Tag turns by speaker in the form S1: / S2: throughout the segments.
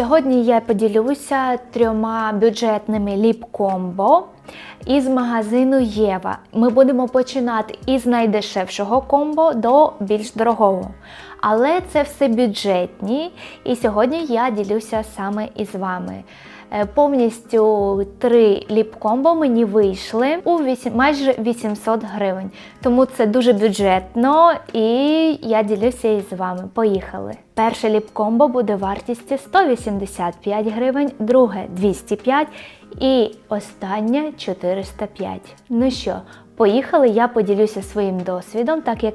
S1: Сьогодні я поділюся трьома бюджетними ліп-комбо із магазину Єва. Ми будемо починати із найдешевшого комбо до більш дорогого. Але це все бюджетні, і сьогодні я ділюся саме із вами. Е, Повністю три ліп-комбо мені вийшли у вісім- майже 800 гривень. Тому це дуже бюджетно і я ділюся із вами. Поїхали. Перше ліп-комбо буде вартістю 185 гривень, друге 205 і останнє 405. Ну що, поїхали, я поділюся своїм досвідом, так як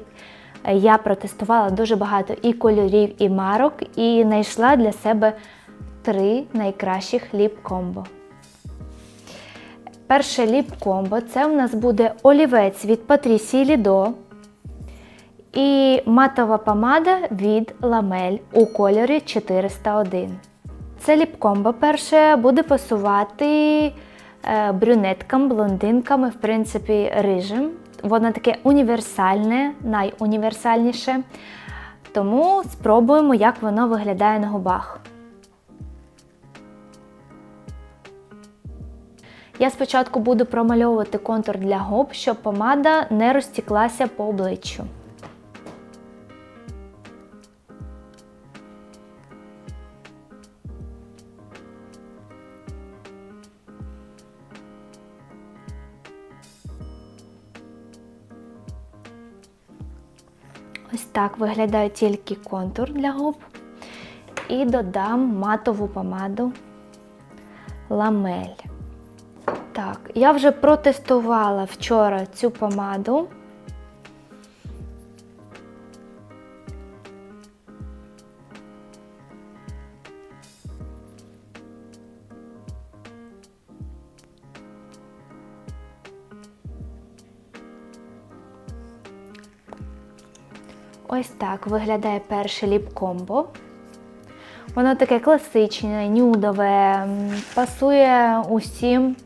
S1: е, я протестувала дуже багато і кольорів, і марок, і знайшла для себе три найкращих ліп-комбо. Перше ліп-комбо це в нас буде олівець від Patricia Lido і матова помада від Ламель у кольорі 401. Це ліп-комбо перше буде пасувати е, брюнеткам, блондинкам, і, в принципі, рижим. Воно таке універсальне, найуніверсальніше. Тому спробуємо, як воно виглядає на губах. Я спочатку буду промальовувати контур для губ, щоб помада не розтіклася по обличчю. Ось так виглядає тільки контур для губ. І додам матову помаду ламель. Так, я вже протестувала вчора цю помаду. Ось так виглядає перше ліп-комбо. Воно таке класичне, нюдове, пасує усім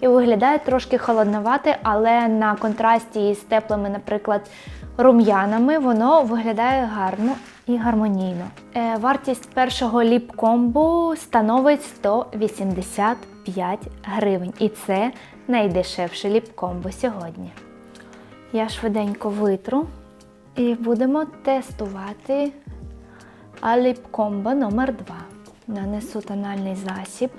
S1: і виглядає трошки холодновате, але на контрасті з теплими, наприклад, рум'янами воно виглядає гарно і гармонійно. Е, вартість першого ліп-комбо становить 185 гривень. І це найдешевше ліп-комбо сьогодні. Я швиденько витру і будемо тестувати ліп-комбо номер 2 Нанесу тональний засіб.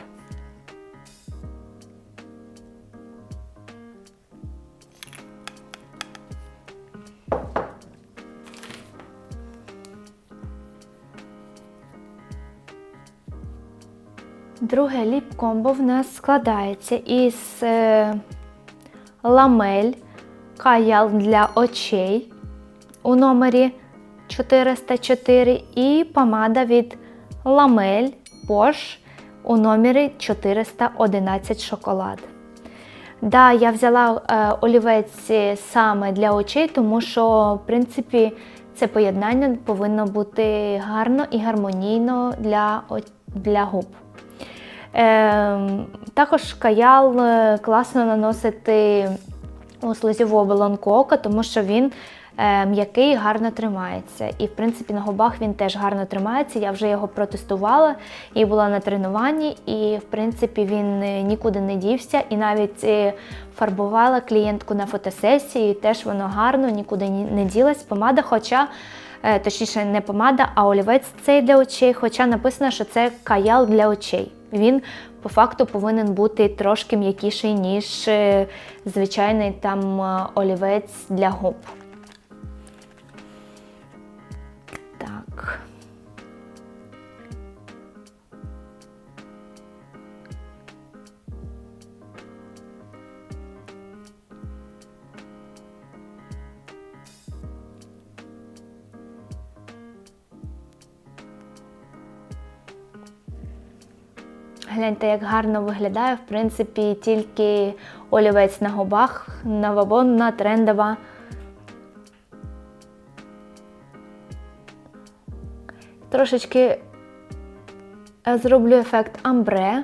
S1: Друге ліп-комбо в нас складається із е, ламель, каял для очей у номері 404 і помада від ламель Posh у номері 411 шоколад. Да, я взяла е, олівець саме для очей, тому що, в принципі, це поєднання повинно бути гарно і гармонійно для, для губ. Е, також каял е, класно наносити у слизову оболонку ока, тому що він е, м'який гарно тримається. І, в принципі, на губах він теж гарно тримається. Я вже його протестувала і була на тренуванні, і, в принципі, він е, нікуди не дівся. І навіть фарбувала клієнтку на фотосесії, теж воно гарно, нікуди не ділась. Помада, хоча. Точніше, не помада, а олівець цей для очей, хоча написано, що це каял для очей. Він по факту повинен бути трошки м'якіший, ніж е, звичайний там е, олівець для губ. Гляньте, як гарно виглядає, в принципі, тільки олівець на губах, новобонна, трендова. Трошечки е, зроблю ефект амбре.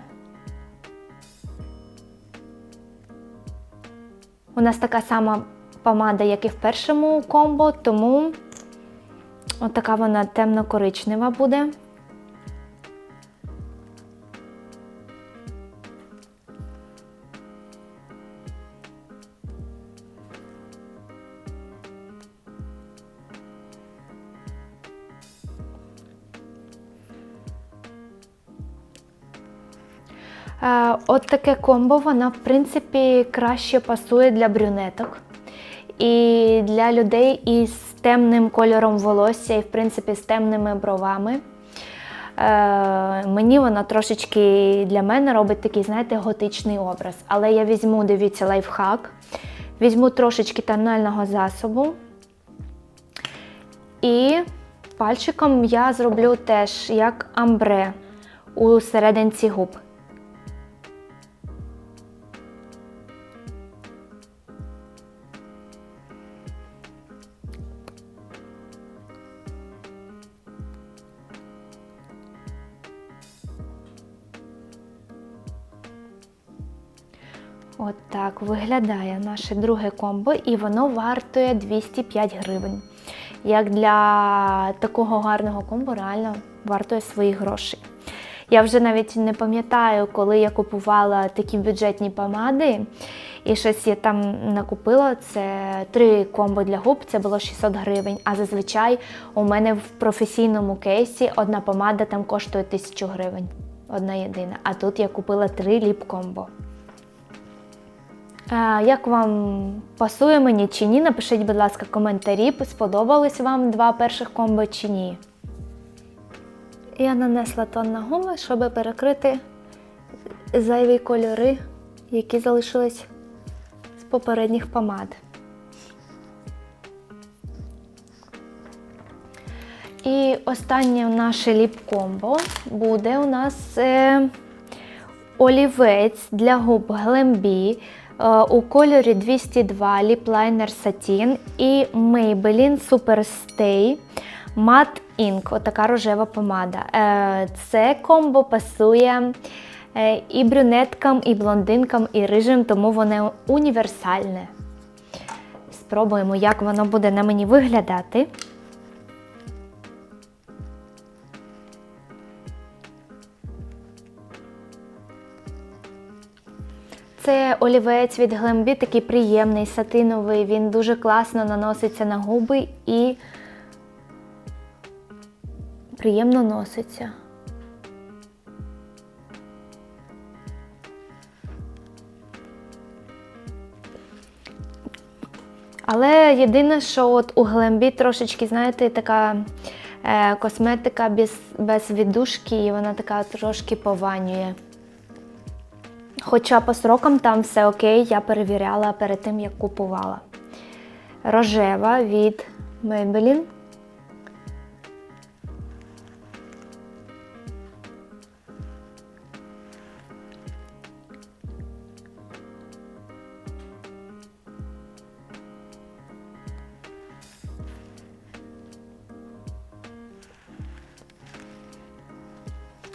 S1: У нас така сама помада, як і в першому комбо, тому отака вона темно-коричнева буде. От таке комбо, вона, в принципі, краще пасує для брюнеток і для людей із темним кольором волосся, і, в принципі, з темними бровами. Е, мені вона трошечки для мене робить такий, знаєте, готичний образ. Але я візьму, дивіться, лайфхак. Візьму трошечки тонального засобу. І пальчиком я зроблю теж як амбре у серединці губ. От так виглядає наше друге комбо, і воно вартує 205 гривень. Як для такого гарного комбо, реально вартує своїх грошей. Я вже навіть не пам'ятаю, коли я купувала такі бюджетні помади, і щось я там накупила. Це три комбо для губ, це було 600 гривень. А зазвичай у мене в професійному кейсі одна помада там коштує 1000 гривень. Одна єдина. А тут я купила три ліп-комбо. Е, Як вам пасує мені чи ні? Напишіть, будь ласка, коментарі, сподобались вам два перших комбо чи ні. Я нанесла тон на гуми, щоб перекрити зайві кольори, які залишились з попередніх помад. І останнє наше ліп-комбо буде у нас е, олівець для губ е, у кольорі 202 Lip Liner Satin і Maybelline Super Stay Matte Ink, отака рожева помада. Е, Це комбо пасує е, і брюнеткам, і блондинкам, і рижим, тому воно універсальне. Спробуємо, як воно буде на мені виглядати. Це олівець від Glambi, такий приємний, сатиновий. Він дуже класно наноситься на губи і приємно носиться. Але єдине, що от у Глембі трошечки, знаєте, така е, косметика без, без віддушки, і вона така трошки пованює. Хоча по срокам там все окей, я перевіряла перед тим, як купувала. Рожева від Maybelline.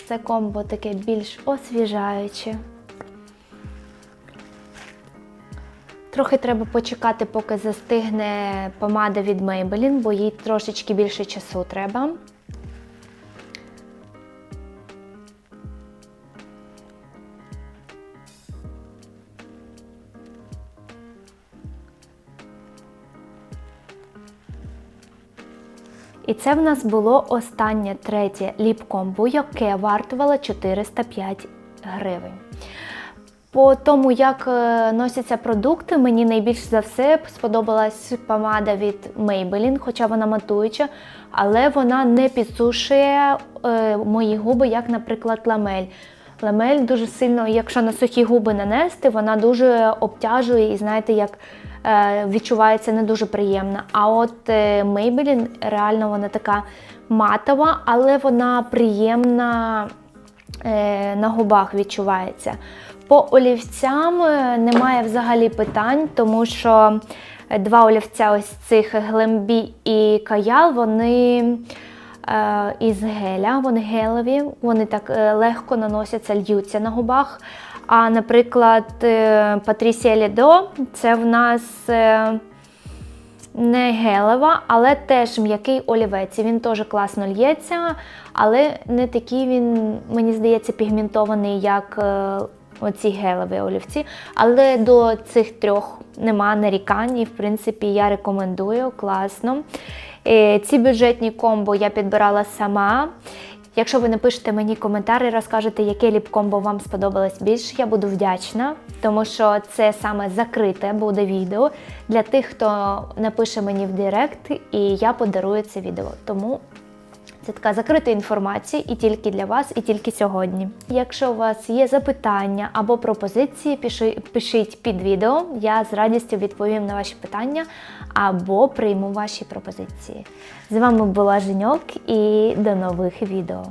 S1: Це комбо таке більш освіжаюче. Трохи треба почекати, поки застигне помада від Maybelline, бо їй трошечки більше часу треба. І це в нас було останнє третє ліп-комбо, яке вартувало 405 гривень. По тому, як е, носяться продукти, мені найбільше за все сподобалась помада від Maybelline, хоча вона матуюча, але вона не підсушує е, мої губи, як, наприклад, ламель. Ламель дуже сильно, якщо на сухі губи нанести, вона дуже обтяжує і, знаєте, як е, відчувається не дуже приємно. А от Maybelline, реально вона така матова, але вона приємна на губах відчувається. По олівцям е, немає взагалі питань, тому що два олівця ось цих Глембі і Каял, вони е, із геля, вони гелеві, вони так е, легко наносяться, льються на губах. А, наприклад, е, Патрісія Лідо це в нас е, не гелева, але теж м'який олівець. Він теж класно л'ється, але не такий він, мені здається, пігментований, як е, оці гелеві олівці. Але до цих трьох нема нарікань, і в принципі я рекомендую класно. Е, Ці бюджетні комбо я підбирала сама. Якщо ви напишете мені коментар і розкажете, яке ліп-комбо вам сподобалось більше, я буду вдячна, тому що це саме закрите буде відео для тих, хто напише мені в Директ, і я подарую це відео. Тому це така закрита інформація і тільки для вас, і тільки сьогодні. Якщо у вас є запитання або пропозиції, пишіть під відео. Я з радістю відповім на ваші питання або прийму ваші пропозиції. З вами була Женьок і до нових відео.